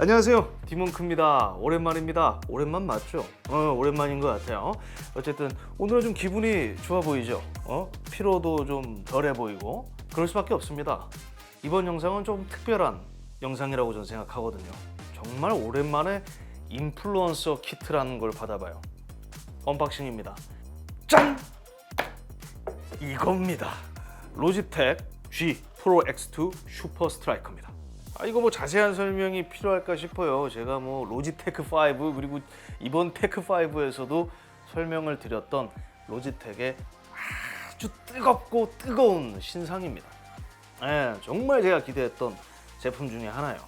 안녕하세요. 디몬크입니다. 오랜만입니다. 오랜만 맞죠? 어 오랜만인 것 같아요. 어쨌든 오늘은 좀 기분이 좋아 보이죠? 어? 피로도 좀 덜해 보이고 그럴 수밖에 없습니다. 이번 영상은 좀 특별한 영상이라고 저는 생각하거든요. 정말 오랜만에 인플루언서 키트라는 걸 받아봐요. 언박싱입니다. 짠! 이겁니다. 로지텍 G 프로 X2 슈퍼 스트라이커입니다 아 이거 뭐 자세한 설명이 필요할까 싶어요. 제가 뭐 로지테크 5 그리고 이번 테크 5에서도 설명을 드렸던 로지텍의 아주 뜨겁고 뜨거운 신상입니다. 예, 정말 제가 기대했던 제품 중에 하나예요.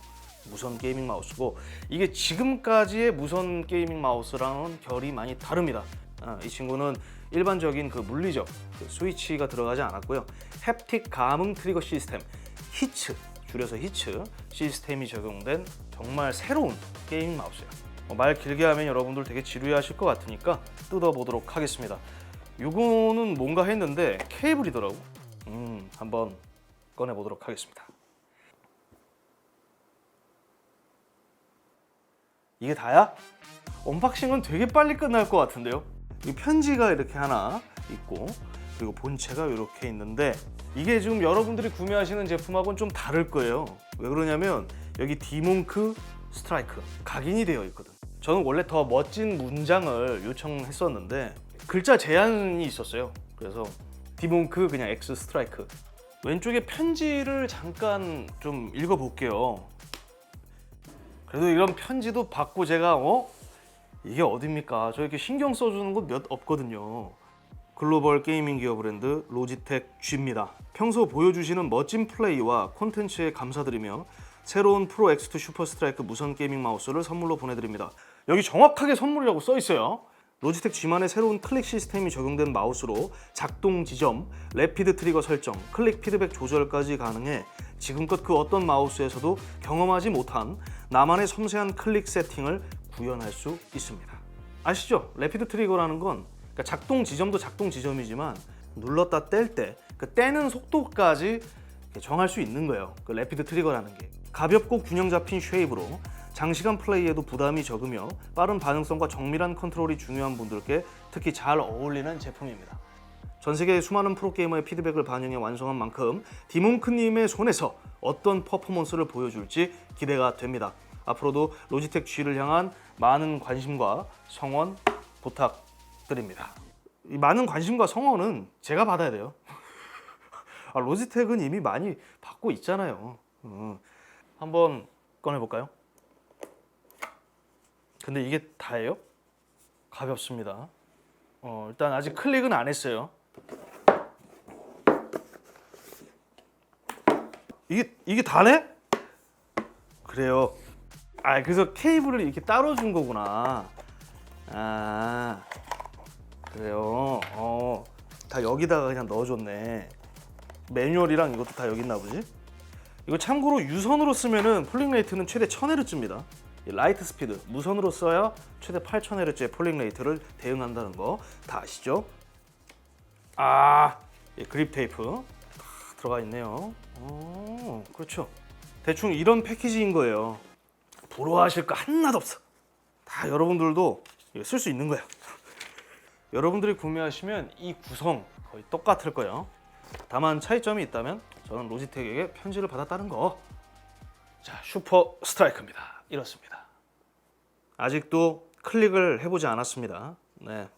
무선 게이밍 마우스고 이게 지금까지의 무선 게이밍 마우스랑은 결이 많이 다릅니다. 아, 이 친구는 일반적인 그 물리적 그 스위치가 들어가지 않았고요. 햅틱 감응 트리거 시스템 히츠 줄여서 히츠 시스템이 적용된 정말 새로운 게이밍 마우스예요. 뭐말 길게 하면 여러분들 되게 지루해하실 것 같으니까 뜯어보도록 하겠습니다. 이거는 뭔가 했는데 케이블이더라고. 음, 한번 꺼내보도록 하겠습니다. 이게 다야? 언박싱은 되게 빨리 끝날 것 같은데요. 이 편지가 이렇게 하나 있고 그리고 본체가 이렇게 있는데 이게 지금 여러분들이 구매하시는 제품하고는 좀 다를 거예요. 왜 그러냐면 여기 디몽크 스트라이크 각인이 되어 있거든. 저는 원래 더 멋진 문장을 요청했었는데 글자 제한이 있었어요. 그래서 디몽크 그냥 X 스트라이크. 왼쪽에 편지를 잠깐 좀 읽어볼게요. 그래도 이런 편지도 받고 제가 어 이게 어딥니까? 저 이렇게 신경 써주는 거몇 없거든요. 글로벌 게이밍 기업 브랜드 로지텍 G입니다. 평소 보여주시는 멋진 플레이와 콘텐츠에 감사드리며 새로운 프로 X2 슈퍼 스트라이크 무선 게이밍 마우스를 선물로 보내드립니다. 여기 정확하게 선물이라고 써 있어요. 로지텍 G만의 새로운 클릭 시스템이 적용된 마우스로 작동 지점, 래피드 트리거 설정, 클릭 피드백 조절까지 가능해 지금껏 그 어떤 마우스에서도 경험하지 못한 나만의 섬세한 클릭 세팅을 구현할 수 있습니다. 아시죠? 래피드 트리거라는 건 그러니까 작동 지점도 작동 지점이지만 눌렀다 뗄 때 그 떼는 속도까지 정할 수 있는 거예요. 그 래피드 트리거라는 게 가볍고 균형 잡힌 쉐입으로 장시간 플레이에도 부담이 적으며 빠른 반응성과 정밀한 컨트롤이 중요한 분들께 특히 잘 어울리는 제품입니다. 전 세계의 수많은 프로게이머의 피드백을 반영해 완성한 만큼 디몽크님의 손에서 어떤 퍼포먼스를 보여줄지 기대가 됩니다. 앞으로도 로지텍 G를 향한 많은 관심과 성원 부탁 드립니다. 이 많은 관심과 성원은 제가 받아야 돼요. 아, 로지텍은 이미 많이 받고 있잖아요. 음, 한번 꺼내볼까요? 근데 이게 다예요? 가볍습니다. 어, 일단 아직 클릭은 안 했어요. 이게 이게 다네? 그래요. 아 그래서 케이블을 이렇게 따로 준 거구나. 아 그래요. 어, 다 여기다가 그냥 넣어줬네. 매뉴얼이랑 이것도 다 여기 있나 보지? 이거 참고로 유선으로 쓰면은 폴링 레이트는 최대 1000Hz입니다. 라이트 스피드 무선으로 써야 최대 8000Hz의 폴링 레이트를 대응한다는 거 다 아시죠? 아, 예, 그립 테이프 다 들어가 있네요. 어, 그렇죠. 대충 이런 패키지인 거예요. 부러워하실 거 하나도 없어. 다 여러분들도 쓸 수 있는 거야. 여러분들이 구매하시면 이 구성 거의 똑같을 거예요. 다만 차이점이 있다면 저는 로지텍에게 편지를 받았다는 거. 자, 슈퍼 스트라이크입니다. 이렇습니다. 아직도 클릭을 해보지 않았습니다. 네.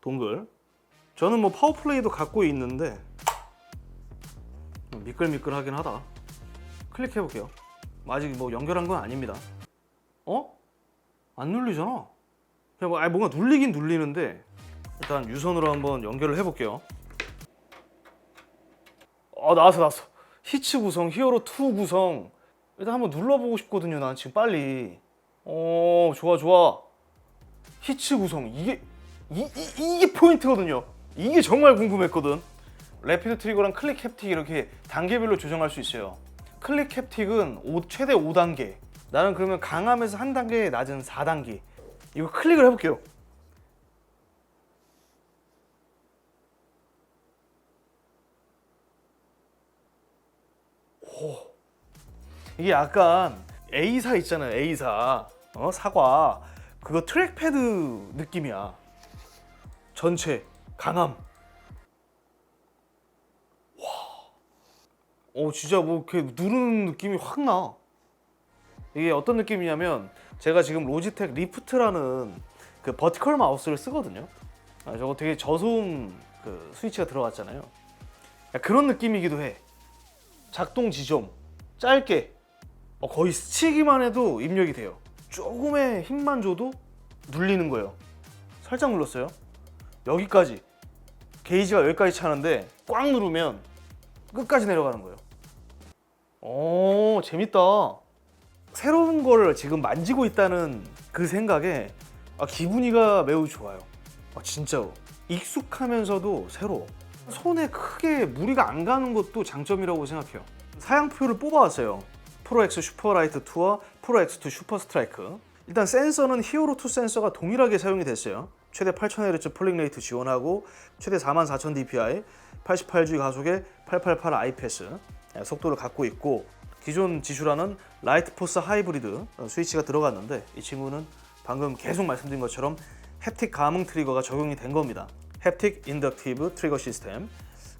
동글. 저는 뭐 파워플레이도 갖고 있는데 미끌미끌하긴 하다. 클릭해 볼게요. 아직 뭐 연결한 건 아닙니다. 어? 안 눌리잖아. 그냥 뭐, 아니 뭔가 눌리긴 눌리는데 일단 유선으로 한번 연결을 해볼게요. 어 나왔어 나왔어. 히츠 구성, 히어로 2 구성. 일단 한번 눌러보고 싶거든요. 난 지금 빨리. 어 좋아 좋아. 히츠 구성 이게 이, 이, 이게 포인트거든요. 이게 정말 궁금했거든. 래피드 트리거랑 클릭 햅틱 이렇게 단계별로 조정할 수 있어요. 클릭 햅틱은 오- 최대 5단계. 나는 그러면 강함에서 한 단계 낮은 4단계. 이거 클릭을 해볼게요. 오, 이게 약간 A사 있잖아요. A사 어 사과 그거 트랙패드 느낌이야. 전체 강함. 와. 어 진짜 뭐 이렇게 누르는 느낌이 확 나. 이게 어떤 느낌이냐면 제가 지금 로지텍 리프트라는 그 버티컬 마우스를 쓰거든요. 아, 저거 되게 저소음 그 스위치가 들어갔잖아요. 야, 그런 느낌이기도 해. 작동 지점 짧게 어, 거의 스치기만 해도 입력이 돼요. 조금의 힘만 줘도 눌리는 거예요. 살짝 눌렀어요. 여기까지 게이지가 여기까지 차는데 꽉 누르면 끝까지 내려가는 거예요. 오 재밌다. 새로운 거를 지금 만지고 있다는 그 생각에 아, 기분이가 매우 좋아요. 아, 진짜로 익숙하면서도 새로워. 손에 크게 무리가 안 가는 것도 장점이라고 생각해요. 사양표를 뽑아왔어요. 프로엑스 슈퍼라이트 2와 프로엑스2 슈퍼 스트라이크. 일단 센서는 히어로 2 센서가 동일하게 사용이 됐어요. 최대 8000Hz 폴링 레이트 지원하고 최대 44000 dpi, 88G 가속에 888 IPS 속도를 갖고 있고 기존 지슈라는 라이트 포스 하이브리드 스위치가 들어갔는데 이 친구는 방금 계속 말씀드린 것처럼 햅틱 감응 트리거가 적용이 된 겁니다. 햅틱 인덕티브 트리거 시스템.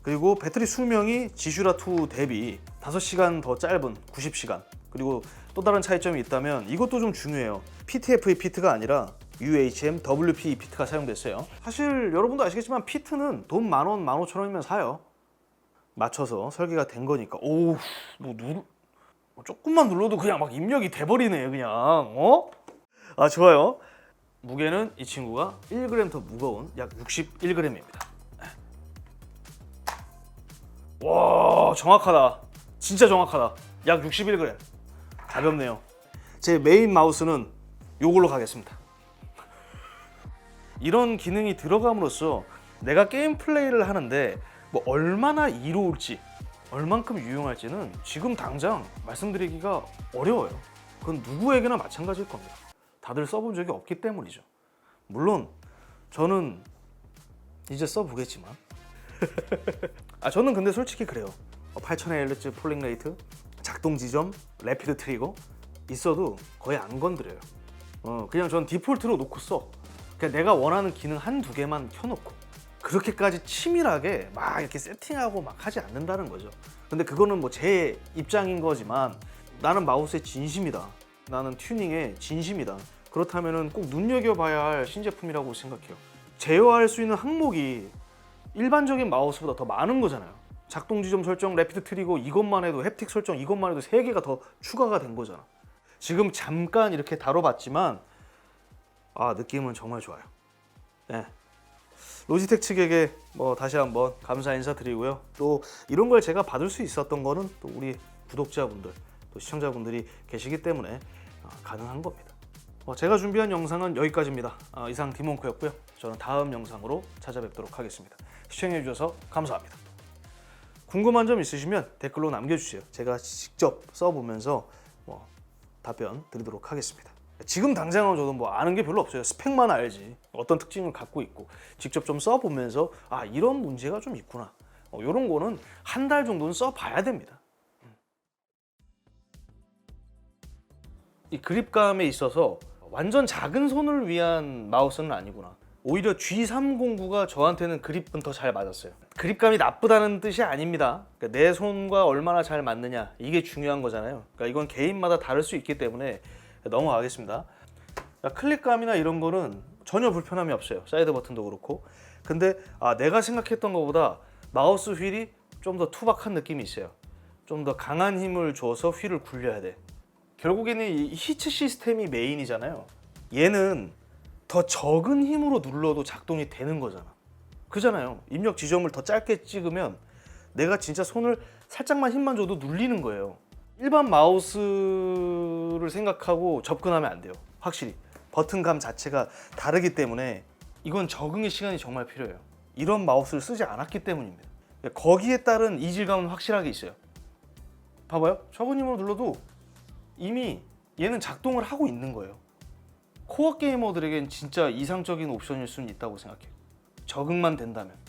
그리고 배터리 수명이 지슈라 2 대비 5시간 더 짧은 90시간. 그리고 또 다른 차이점이 있다면 이것도 좀 중요해요. PTFE 피트가 아니라 UHM WPE 피트가 사용됐어요. 사실 여러분도 아시겠지만 피트는 돈 만 원, 만 오천 원이면 사요. 맞춰서 설계가 된 거니까. 오우, 뭐 누르 뭐 조금만 눌러도 그냥 막 입력이 돼버리네 그냥. 어? 아 좋아요. 무게는 이 친구가 1g 더 무거운 약 61g입니다. 와 정확하다. 진짜 정확하다. 약 61g. 가볍네요. 제 메인 마우스는 요걸로 가겠습니다. 이런 기능이 들어감으로써 내가 게임 플레이를 하는데 뭐 얼마나 이로울지 얼만큼 유용할지는 지금 당장 말씀드리기가 어려워요. 그건 누구에게나 마찬가지일 겁니다. 다들 써본 적이 없기 때문이죠. 물론 저는 이제 써보겠지만 아 저는 근데 솔직히 그래요. 8000Hz 폴링 레이트, 작동 지점, 래피드 트리거 있어도 거의 안 건드려요. 어, 그냥 전 디폴트로 놓고 써. 그냥 내가 원하는 기능 한 두 개만 켜놓고 그렇게까지 치밀하게 막 이렇게 세팅하고 막 하지 않는다는 거죠. 근데 그거는 뭐 제 입장인 거지만 나는 마우스에 진심이다. 나는 튜닝에 진심이다. 그렇다면은 꼭 눈여겨봐야 할 신제품이라고 생각해요. 제어할 수 있는 항목이 일반적인 마우스보다 더 많은 거잖아요. 작동 지점 설정, 래피드 트리거 이것만 해도 햅틱 설정 이것만 해도 세 개가 더 추가가 된 거잖아. 지금 잠깐 이렇게 다뤄봤지만 아 느낌은 정말 좋아요. 네. 로지텍 측에게 뭐 다시 한번 감사 인사 드리고요. 또 이런 걸 제가 받을 수 있었던 거는 또 우리 구독자분들, 또 시청자분들이 계시기 때문에 어, 가능한 겁니다. 어, 제가 준비한 영상은 여기까지입니다. 어, 이상 디몬크였고요. 저는 다음 영상으로 찾아뵙도록 하겠습니다. 시청해 주셔서 감사합니다. 궁금한 점 있으시면 댓글로 남겨주세요. 제가 직접 써보면서 뭐 답변 드리도록 하겠습니다. 지금 당장은 저도 뭐 아는 게 별로 없어요. 스펙만 알지. 어떤 특징을 갖고 있고 직접 좀 써보면서 아 이런 문제가 좀 있구나. 어, 이런 거는 한 달 정도는 써봐야 됩니다. 이 그립감에 있어서 완전 작은 손을 위한 마우스는 아니구나. 오히려 G309가 저한테는 그립은 더 잘 맞았어요. 그립감이 나쁘다는 뜻이 아닙니다. 그러니까 내 손과 얼마나 잘 맞느냐 이게 중요한 거잖아요. 그러니까 이건 개인마다 다를 수 있기 때문에 넘어가겠습니다. 자, 클릭감이나 이런 거는 전혀 불편함이 없어요. 사이드 버튼도 그렇고. 근데 아, 내가 생각했던 것보다 마우스 휠이 좀 더 투박한 느낌이 있어요. 좀 더 강한 힘을 줘서 휠을 굴려야 돼. 결국에는 이 히트 시스템이 메인이잖아요. 얘는 더 적은 힘으로 눌러도 작동이 되는 거잖아. 그잖아요. 입력 지점을 더 짧게 찍으면 내가 진짜 손을 살짝만 힘만 줘도 눌리는 거예요. 일반 마우스를 생각하고 접근하면 안 돼요. 확실히 버튼감 자체가 다르기 때문에 이건 적응의 시간이 정말 필요해요. 이런 마우스를 쓰지 않았기 때문입니다. 거기에 따른 이질감은 확실하게 있어요. 봐봐요. 힘으로 눌러도 이미 얘는 작동을 하고 있는 거예요. 코어 게이머들에겐 진짜 이상적인 옵션일 수는 있다고 생각해요. 적응만 된다면.